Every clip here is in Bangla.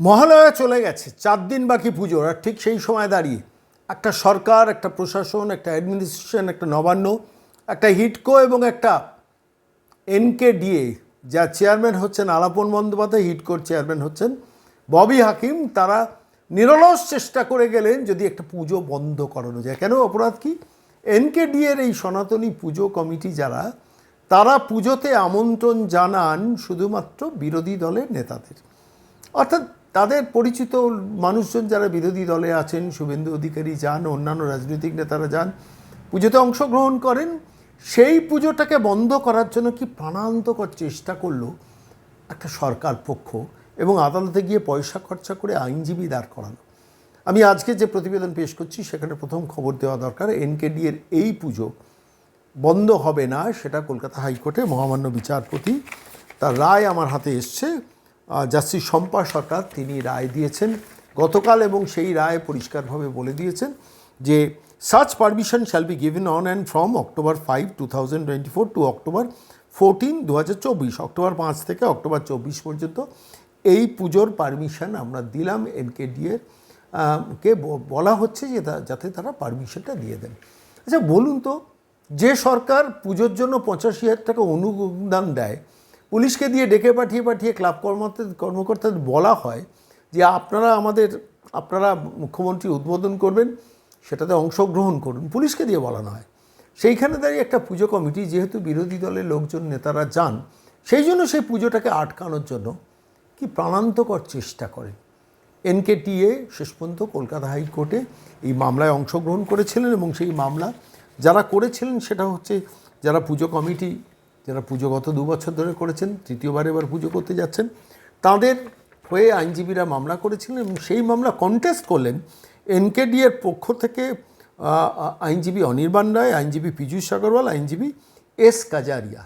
মহালয়া চলে গেছে, চার দিন বাকি পুজোর আর ঠিক সেই সময় দাঁড়িয়ে একটা সরকার, একটা প্রশাসন, একটা অ্যাডমিনিস্ট্রেশন একটা নবান্ন, একটা হিটকো এবং একটা এনকেডিএ, যা চেয়ারম্যান হচ্ছেন আলাপন বন্দ্যোপাধ্যায়, হিটকোর চেয়ারম্যান হচ্ছেন ববি হাকিম, তারা নিরলস চেষ্টা করে গেলেন যদি একটা পুজো বন্ধ করানো যায়। কেন? অপরাধ কি? এনকেডিএর এই সনাতনী পুজো কমিটি যারা, তারা পুজোতে আমন্ত্রণ জানান শুধুমাত্র বিরোধী দলের নেতাদের। অর্থাৎ তাদের পরিচিত মানুষজন যারা বিরোধী দলে আছেন, শুভেন্দু অধিকারী যান, অন্যান্য রাজনৈতিক নেতারা যান, পুজোতে অংশগ্রহণ করেন, সেই পুজোটাকে বন্ধ করার জন্য কি প্রাণান্তকর চেষ্টা করল একটা সরকার পক্ষ এবং আদালতে গিয়ে পয়সা খরচা করে আইনজীবী দাঁড় করানো আমি আজকে যে প্রতিবেদন পেশ করছি, সেখানে প্রথম খবর দেওয়া দরকার এনকেডি এর এই পুজো বন্ধ হবে না, সেটা কলকাতা হাইকোর্টে মহামান্য বিচারপতি তার রায় আমার হাতে এসছে। জাস্টিস শম্পা সরকার তিনি রায় দিয়েছেন। গতকাল এবং সেই রায় পরিষ্কারভাবে বলে দিয়েছেন যে such permission shall be given on and from October five two thousand twenty four to October fourteen দু হাজার চব্বিশ অক্টোবর পাঁচ থেকে অক্টোবর চব্বিশ পর্যন্ত এই পুজোর পারমিশন আমরা দিলাম এনকেডি এর কে বলা হচ্ছে যে যাতে তারা পারমিশনটা দিয়ে দেন। আচ্ছা বলুন তো, যে সরকার পুজোর জন্য পঁচাশি হাজার টাকা অনুদান দেয় পুলিশকে দিয়ে ডেকে পাঠিয়ে পাঠিয়ে ক্লাব কর্মকর্তা কর্মকর্তাদের বলা হয় যে আপনারা আমাদের, আপনারা মুখ্যমন্ত্রী উদ্বোধন করবেন, সেটাতে অংশগ্রহণ করুন। পুলিশকে দিয়ে বলানো হয় সেইখানে দাঁড়িয়ে একটা পুজো কমিটি, যেহেতু বিরোধী দলের লোকজন, নেতারা যান, সেই জন্য সেই পুজোটাকে আটকানোর জন্য কি প্রাণান্তকর চেষ্টা করেন এনকেটিএ, শেষ পর্যন্ত কলকাতা হাইকোর্টে এই মামলায় অংশগ্রহণ করেছিলেন এবং সেই মামলা যারা করেছিলেন, সেটা হচ্ছে যারা পুজো কমিটি যারা পুজো গত দু বছর ধরে করেছেন, তৃতীয়বার এবার পুজো করতে যাচ্ছেন, তাদের হয়ে আইনজীবীরা মামলা করেছিলেন এবং সেই মামলা কন্টেস্ট করলেন এনকেডি এর পক্ষ থেকে আইনজীবী অনির্বাণ রায়, আইনজীবী পীযূষ আগরওয়াল, আইনজীবী এস কাজারিয়া।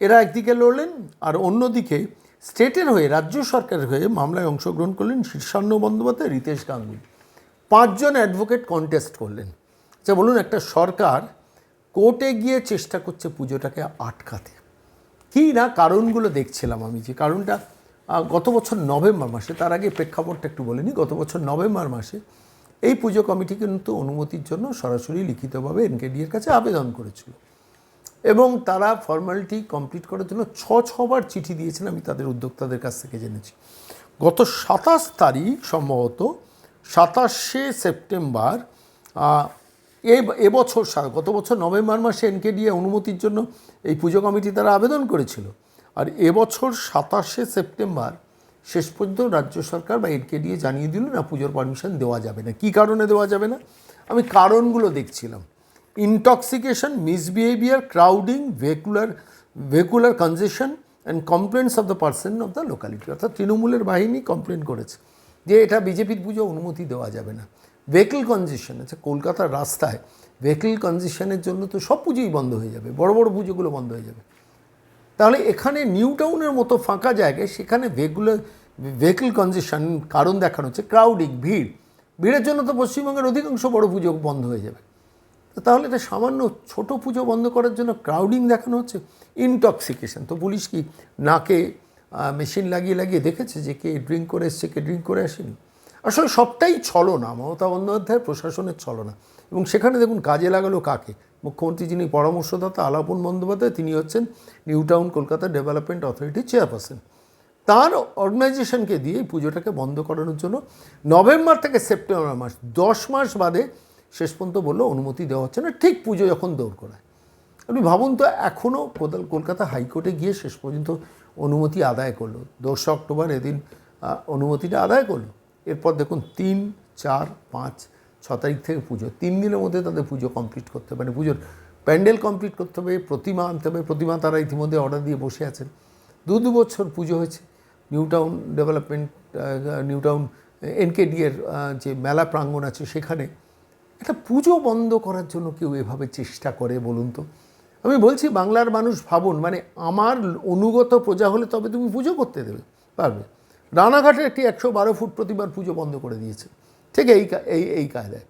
এরা একদিকে লড়লেন আর অন্যদিকে স্টেটের হয়ে, রাজ্য সরকারের হয়ে মামলায় অংশগ্রহণ করলেন শীর্ষান্ন বন্দ্যোপাধ্যায় রিতেশ গাঙ্গুলি। পাঁচজন অ্যাডভোকেট কন্টেস্ট করলেন। আচ্ছা বলুন একটা সরকার কোর্টে গিয়ে চেষ্টা করছে পুজোটাকে আটকাতে। কী না কারণগুলো দেখছিলাম আমি যে কারণটা গত বছর নভেম্বর মাসে, তার আগে প্রেক্ষাপটটা একটু বলে নিই, গত বছর নভেম্বর মাসে এই পুজো কমিটি কিন্তু অনুমতির জন্য সরাসরি লিখিতভাবে এনকেডিএর কাছে আবেদন করেছিল। এবং তারা ফর্মালিটি কমপ্লিট করার জন্য ছ, ছবার চিঠি দিয়েছেন, আমি তাদের উদ্যোক্তাদের কাছ থেকে জেনেছি। গত সাতাশ তারিখ সম্ভবত সাতাশে সেপ্টেম্বর এ এবছর গত বছর নভেম্বর মাসে এনকেডিএ অনুমতির জন্য এই পুজো কমিটি তারা আবেদন করেছিল। আর এবছর সাতাশে সেপ্টেম্বর শেষ পর্যন্ত রাজ্য সরকার বা এনকেডিএ জানিয়ে দিল না পুজোর পারমিশন দেওয়া যাবে না। কী কারণে দেওয়া যাবে না? আমি কারণগুলো দেখছিলাম। Intoxication, misbehaviour crowding vehicular vehicular congestion and complaints of the person of the locality অর্থাৎ তৃণমূলের বাহিনী কমপ্লেন করেছে যে এটা বিজেপির পুজো অনুমতি দেওয়া যাবে না। ভেহিকল কনজেশন আচ্ছা কলকাতার রাস্তায় ভেহিকল কনজেশনের জন্য তো সব পুজোই বন্ধ হয়ে যাবে, বড় বড় পুজোগুলো বন্ধ হয়ে যাবে। তাহলে এখানে নিউ টাউনের মতো ফাঁকা জায়গায় সেখানে ভেগুলার ভেহিকল কনজেশন কারণ দেখানো হচ্ছে ক্রাউডিং ভিড়। ভিড়ের জন্য তো পশ্চিমবঙ্গের অধিকাংশ বড় পুজো বন্ধ হয়ে যাবে। তাহলে এটা সামান্য ছোট পুজো বন্ধ করার জন্য ক্রাউডিং দেখানো হচ্ছে ইনটক্সিকেশন তো পুলিশ কি নাকে মেশিন লাগিয়ে লাগিয়ে দেখেছে যে কে ড্রিঙ্ক করে এসছে, কে ড্রিঙ্ক করে আসেনি? আসলে সবটাই ছলনা, মমতা বন্দ্যোপাধ্যায়ের প্রশাসনের ছলনা। এবং সেখানে দেখুন কাজে লাগালো কাকে? মুখ্যমন্ত্রী যিনি পরামর্শদাতা আলাপন বন্দ্যোপাধ্যায়, তিনি হচ্ছেন নিউ টাউন, কলকাতা ডেভেলপমেন্ট অথরিটির চেয়ারপারসন। তার অর্গানাইজেশনকে দিয়ে এই পুজোটাকে বন্ধ করানোর জন্য নভেম্বর থেকে সেপ্টেম্বর মাস, দশ মাস বাদে শেষ পর্যন্ত বলল অনুমতি দেওয়া হচ্ছে না, ঠিক পুজো যখন দৌড় করায়। আপনি ভাবুন তো এখনও কলকাতা হাইকোর্টে গিয়ে শেষ পর্যন্ত অনুমতি আদায় করল। দোসরা অক্টোবর এদিন অনুমতিটা আদায় করল। এরপর দেখুন তিন, চার, পাঁচ, ছ তারিখ থেকে পুজো। তিন দিনের মধ্যে তাদের পুজো কমপ্লিট করতে হবে। মানে পুজোর প্যান্ডেল কমপ্লিট করতে হবে, প্রতিমা আনতে হবে। প্রতিমা তারা ইতিমধ্যে অর্ডার দিয়ে বসে আছেন। দু দু বছর পুজো হয়েছে। New Town development New Town NKD এর যে মেলা প্রাঙ্গণ আছে সেখানে একটা পুজো বন্ধ করার জন্য কেউ এভাবে চেষ্টা করে বলুন তো? আমি বলছি বাংলার মানুষ ভাবুন মানে আমার অনুগত প্রজা হলে তবে তুমি পুজো করতে দেবে, পারবে? রানাঘাটের একটি একশো বারো ফুট প্রতিবার পুজো বন্ধ করে দিয়েছে। ঠিক এই এই এই কায়দায়।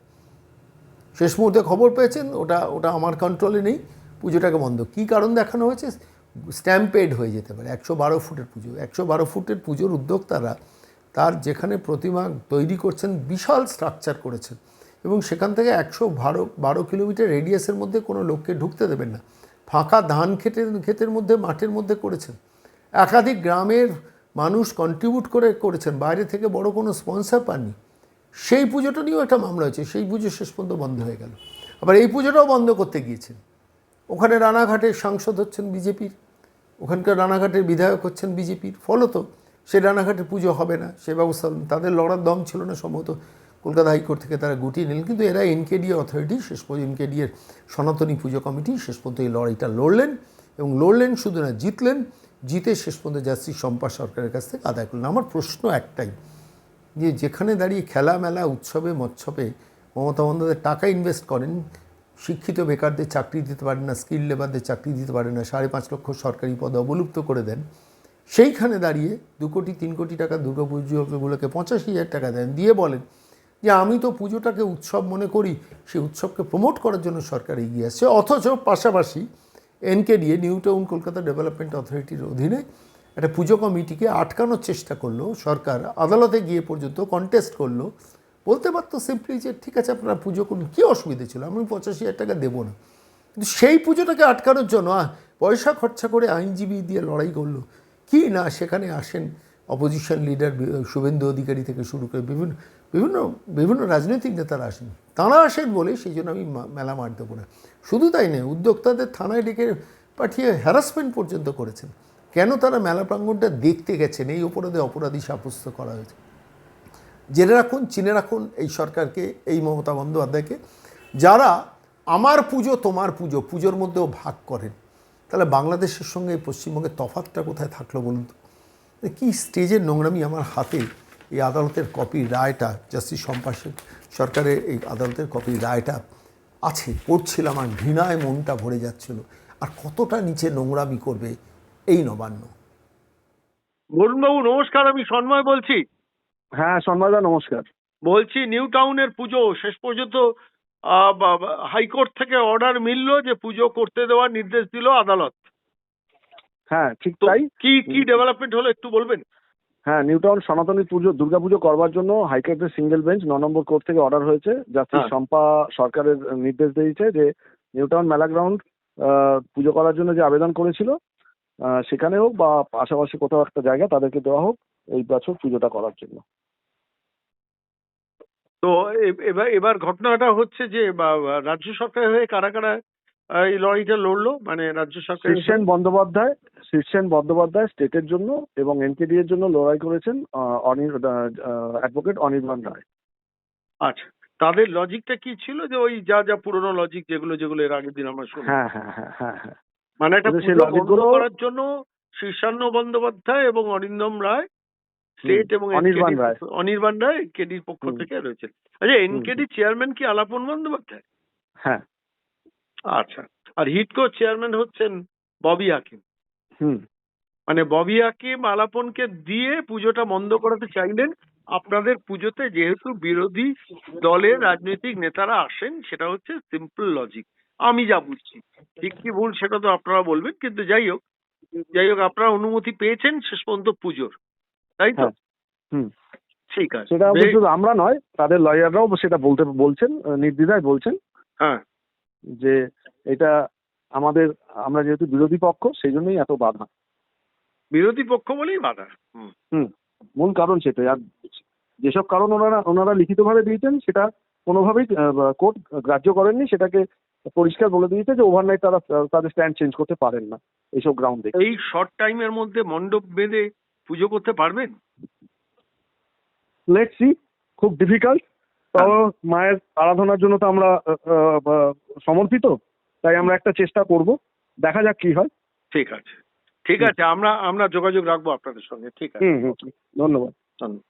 শেষ মুহূর্তে খবর পেয়েছেন, ওটা ওটা আমার কন্ট্রোলে নেই, পুজোটাকে বন্ধ। কী কারণ দেখানো হয়েছে? স্ট্যাম্পেড হয়ে যেতে পারে, একশো বারো ফুটের পুজো। একশো বারো ফুটের পুজোর উদ্যোক্তারা তার যেখানে প্রতিমা তৈরি করছেন, বিশাল স্ট্রাকচার করেছেন। এবং সেখান থেকে একশো বারো বারো কিলোমিটার রেডিয়াসের মধ্যে কোনো লোককে ঢুকতে দেবেন না। ফাঁকা ধান ক্ষেতের ক্ষেতের মধ্যে, মাঠের মধ্যে করেছেন। একাধিক গ্রামের মানুষ কন্ট্রিবিউট করে করেছেন, বাইরে থেকে বড় কোনো স্পন্সর পাননি। সেই পুজোটা নিয়েও একটা মামলা হয়েছে, সেই পুজো শেষ পর্যন্ত বন্ধ হয়ে গেল। আবার এই পুজোটাও বন্ধ করতে গিয়েছেন। ওখানে রানাঘাটের সাংসদ হচ্ছেন বিজেপির, ওখানকার রানাঘাটের বিধায়ক হচ্ছেন বিজেপির। ফলত সে রানাঘাটের পুজো হবে না, সে ব্যবস্থা, তাদের লড়ার দম ছিল না সম্ভবত। কলকাতা হাইকোর্ট থেকে তারা গুটিয়ে নিলেন, কিন্তু এরা এনকেডি অথরিটি, শেষ পর্যন্ত এনকেডি এর সনাতনী পুজো কমিটি, শেষ পর্যন্ত এই লড়াইটা লড়লেন। এবং লড়লেন শুধু না, জিতলেন। জিতে শেষ পর্যন্ত জাস্টিস শম্পা সরকারের কাছ থেকে আদায় করলেন। আমার প্রশ্ন একটাই, যে যেখানে দাঁড়িয়ে খেলা মেলা উৎসবে, মৎসবে মমতা বন্দ্যোপাধ্যায় টাকা ইনভেস্ট করেন, শিক্ষিত বেকারদের চাকরি দিতে পারেন না স্কিল লেবারদের চাকরি দিতে পারেন না, সাড়ে পাঁচ লক্ষ সরকারি পদ অবলুপ্ত করে দেন, সেইখানে দাঁড়িয়ে দু কোটি, তিন কোটি টাকা দুর্গা পুজোগুলোকে পঁচাশি হাজার টাকা দেন। দিয়ে বলেন যে আমি তো পুজোটাকে উৎসব মনে করি সেই উৎসবকে প্রমোট করার জন্য সরকার এগিয়ে আসছে, অথচ পাশাপাশি এনকে দিয়ে নিউ টাউন কলকাতা ডেভেলপমেন্ট অথরিটির অধীনে একটা পুজো কমিটিকে আটকানোর চেষ্টা করল সরকার। আদালতে গিয়ে পর্যন্ত কন্টেস্ট করল। বলতে পারতো সিম্পলি যে, ঠিক আছে, আপনারা পুজো করুন, কী অসুবিধা ছিল? আমি পঁচাশি হাজার টাকা দেবো না। কিন্তু সেই পুজোটাকে আটকানোর জন্য পয়সা খরচা করে আইনজীবী দিয়ে লড়াই করল। কি না, সেখানে আসেন অপোজিশন লিডার শুভেন্দু অধিকারী থেকে শুরু করে বিভিন্ন বিভিন্ন বিভিন্ন রাজনৈতিক নেতারা আসেন। তাঁরা আসেন বলে সেই জন্য আমি মেলা মার দেবো না। শুধু তাই নয়, উদ্যোক্তাদের থানায় ডেকে পাঠিয়ে হ্যারাসমেন্ট পর্যন্ত করেছেন। কেন তারা মেলা প্রাঙ্গণটা দেখতে গেছেন? এই অপরাধে অপরাধী সাব্যস্ত করা হয়েছে। জেনে রাখুন, চিনে রাখুন এই সরকারকে, এই মমতা বন্দ্যোপাধ্যায়কে। যারা আমার পুজো, তোমার পুজো, পুজোর মধ্যেও ভাগ করেন। তাহলে বাংলাদেশের সঙ্গে পশ্চিমবঙ্গের তফাতটা কোথায় থাকল বলুন তো? কি স্টেজের নোংরামি আমার হাতে? এই আদালতের কপি রায়টা জাস্টিস শেখ সরকারের এই আদালতের কপি রায়টা আছে পড়ছিলাম আর ঘৃণায় মনটা ভরে যাচ্ছিল। আর কতটা নিচে নোংরামি করবে এই নবান্ন? বরুণবাবু নমস্কার আমি সন্ময় বলছি। হ্যাঁ সন্ময়দা নমস্কার। বলছি নিউ টাউনের পুজো শেষ পর্যন্ত হাইকোর্ট থেকে অর্ডার মিললো যে পুজো করতে দেওয়ার নির্দেশ দিল আদালত। হ্যাঁ ঠিক তাই। কি কি ডেভেলপমেন্ট হলো একটু বলবেন? হ্যাঁ নিউটাউন সনাতনী পুজো দুর্গাপুজো করবার জন্য হাইকোর্টের সিঙ্গেল বেঞ্চ ন নম্বর কোর্ট থেকে অর্ডার হয়েছে জাস্টিস হ্যাঁ। শম্পা সরকারের নির্দেশ দিয়েছে যে নিউটাউন মেলা গ্রাউন্ড পুজো করার জন্য যে আবেদন করেছিল সেখানে হোক বা পাশাপাশি কোথাও একটা জায়গা তাদেরকে দেওয়া হোক এই বছর পুজোটা করার জন্য তো এবার এবার ঘটনাটা হচ্ছে যে রাজ্য সরকার হয়ে কারা কারা এই লড়াইটা লড়লো মানে রাজ্য সরকার শীর্ষেন বন্দ্যোপাধ্যায় শীর্ষেন বন্দ্যোপাধ্যায় স্টেটের জন্য এবং এনকেডি এর জন্য লড়াই করেছেন আহ, অনির অ্যাডভোকেট অনির্বাণ রায়। আচ্ছা তাদের লজিকটা কি ছিল যে ওই যা যা পুরনো লজিক যেগুলো যেগুলো এর আগের দিন আমরা শুনি হ্যাঁ হ্যাঁ হ্যাঁ হ্যাঁ হ্যাঁ। মানে একটা লজিকগুলো- করার জন্য শীর্ষান্ন বন্দ্যোপাধ্যায় এবং অরিন্দম রায় স্টেট এবং অনির্বাণ রায়। অনির্বাণ রায় এনকেডির পক্ষ থেকে রয়েছে আচ্ছা এনকেডি চেয়ারম্যান কি আলাপন বন্দ্যোপাধ্যায়? হ্যাঁ। আচ্ছা। আর হিটকো চেয়ারম্যান হচ্ছেন ববি হাকিম। হুম। মানে ববি হাকিম আলাপনকে দিয়ে পুজোটা বন্ধ করাতে চাইলেন। আপনাদের পুজোতে যেহেতু বিরোধী দলের রাজনৈতিক নেতারা আসেন সেটা হচ্ছে সিম্পল লজিক আমি যা বুঝছি। ঠিক কি ভুল সেটা তো আপনারা বলবেন কিন্তু যাই হোক। যাই হোক আপনারা অনুমতি পেয়েছেন শেষ পর্যন্ত পুজোর। তাই তো? হ্যাঁ। হুম। ঠিক আছে। সেটা আমরা নয় তাদের লয়াররাও সেটা বলতে বলছেন নির্দ্বিধায় বলছেন। হ্যাঁ। যে এটা আমাদের আমরা যেহেতু বিরোধী পক্ষ সেই জন্যই এত বাধা। বিরোধী পক্ষ বলেই বাধা হুম। মূল কারণ সেটাই। আর যেসব কারণ ওনারা ওনারা লিখিতভাবে দিয়েছেন সেটা কোনোভাবেই কোর্ট গ্রাহ্য করেননি সেটাকে পরিষ্কার বলে দিয়েছে যে ওভারনাইট তারা তাদের স্ট্যান্ড চেঞ্জ করতে পারেন না এইসব গ্রাউন্ডে এই শর্ট টাইমের মধ্যে মণ্ডপ বেঁধে পুজো করতে পারবেন? লেট সি খুব ডিফিকাল্ট তাও মায়ের আরাধনার জন্য তো আমরা সমর্পিত তাই আমরা একটা চেষ্টা করব। দেখা যাক কি হয়। ঠিক আছে। ঠিক আছে আমরা আমরা যোগাযোগ রাখব আপনাদের সঙ্গে। ঠিক আছে। হুম হুম। ধন্যবাদ। ধন্যবাদ।